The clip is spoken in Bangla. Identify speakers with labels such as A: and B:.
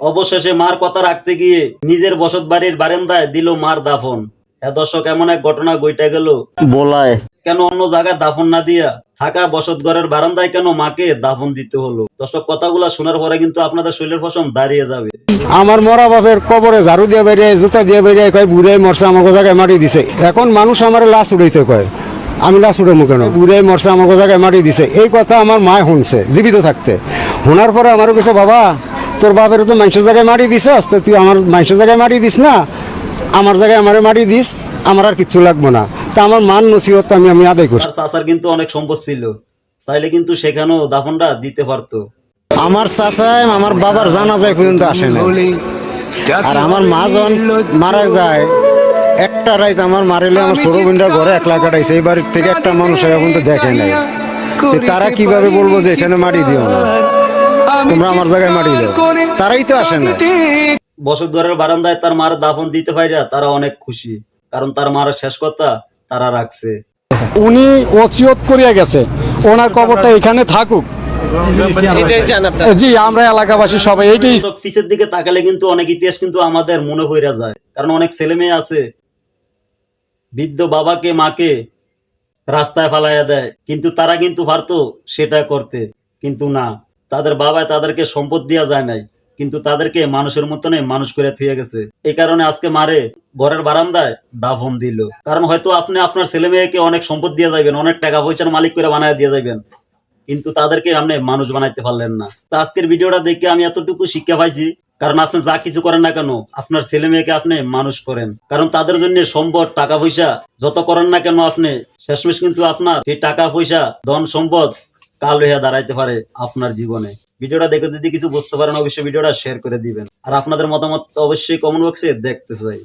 A: অবশেষে মার কথা রাখতে গিয়ে নিজের বসত বাড়ির বারান্দায় দিল মার দাফন। হ্যাঁ দর্শক এমন এক ঘটনা গইটা গেল।
B: বলায়।
A: কেন অন্য জায়গায় দাফন না দিয়া থাকা বসত ঘরের বারান্দায় কেন মাকে দাফন দিতে হলো? দর্শক কথাগুলো শোনার পরে কিন্তু আপনাদের শরীরের পশম দাঁড়িয়ে যাবে।
C: আমার মরা বাপের কবরে ঝাড়ু দিয়ে বেরিয়ে জুতা দিয়ে বেরিয়ে কয় বুড়াই মরছে আমাকে জায়গায় মাটি দিছে। এখন মানুষ আমার লাশ উড়াইতে কয় আমি লাশ উড়ামু কেন? বুড়াই মরছে আমাকে জায়গায় মাটি দিছে। এই কথা আমার মায় শুনছে জীবিত থাকতে। শোনার পরে আমারও কিছু বাবা তোর বাপের তো মানুষের জায়গায় মাটি দিছস তো তুই আমার মানুষের জায়গায় মাটি দিস না? আমার জায়গায় আমারে মাটি দিস আমার আর কিচ্ছু লাগবো না। তা আমার মান নসিহত আমি আমি আদায় করছি।
A: চাচার কিন্তু অনেক সম্পদ ছিল। চাইলে কিন্তু সেখানেও দাফনটা দিতে পারতো।
C: আমার চাচায় আমার বাবার জানা যায় পর্যন্ত আসে না আর আমার মা যখন মারা যায় একটা রাইত আমার মারিলে আমার ছোট বোনটা ঘরে একলা কাটাইছে। এই বাড়ির থেকে একটা মানুষ এখন তো দেখে নাই। তারা কীভাবে বলব যে এখানে মাটি দিও না? তোমরা আমার জায়গায় মাটি দাও। তারাই তো আসে না।
A: বসত ঘরের বারান্দায় তার মার দাফন দিতে পাইরা তারা অনেক খুশি কারণ তার মার শেষ কথা তারা রাখছে।
D: উনি ওসিয়ত করিয়া গেছে। ওনার কবরটা এখানে থাকুক। জি আমরা এলাকাবাসী সবাই এইটাই
A: পিছের দিকে তাকালে কিন্তু অনেক ইতিহাস কিন্তু আমাদের মনে হইরা যায় কারণ অনেক ছেলে মেয়ে আছে। বৃদ্ধ বাবাকে মাকে রাস্তায় ফালাইয়া দেয় কিন্তু তারা কিন্তু পারতো সেটা করতে কিন্তু না। তাদের বাবায় তাদেরকে সম্পদ দেওয়া যায় নাই, কিন্তু তাদেরকে মানুষের মতনে মানুষ করে থুয়ে গেছে। এই কারণে আজকে মারে ঘরের বারান্দায় দাফন দিল। কারণ হয়তো আপনি আপনার ছেলে মেয়েকে অনেক সম্পদ দিয়ে যাবেন অনেক টাকা পয়সার মালিক করে বানায় দিয়ে যাবেন কিন্তু তাদেরকে আপনি মানুষ বানাইতে পারলেন না। তো আজকের ভিডিওটা দেখে আমি এতটুকু শিক্ষা পাইছি, কারণ আপনি যা কিছু করেন না কেন, আপনার ছেলে মেয়েকে আপনি মানুষ করেন। কারণ তাদের জন্য সম্পদ, টাকা পয়সা যত করেন না কেন আপনি, শেষমেশ কিন্তু আপনার সেই টাকা পয়সা, ধন সম্পদ কাল হয়ে দাঁড়াইতে পারে আপনার জীবনে। ভিডিওটা দেখে যদি কিছু বুঝতে পারেন, অবশ্যই ভিডিওটা শেয়ার করে দিবেন। আর আপনাদের মতামত অবশ্যই কমেন্ট বক্সে দেখতে চাই।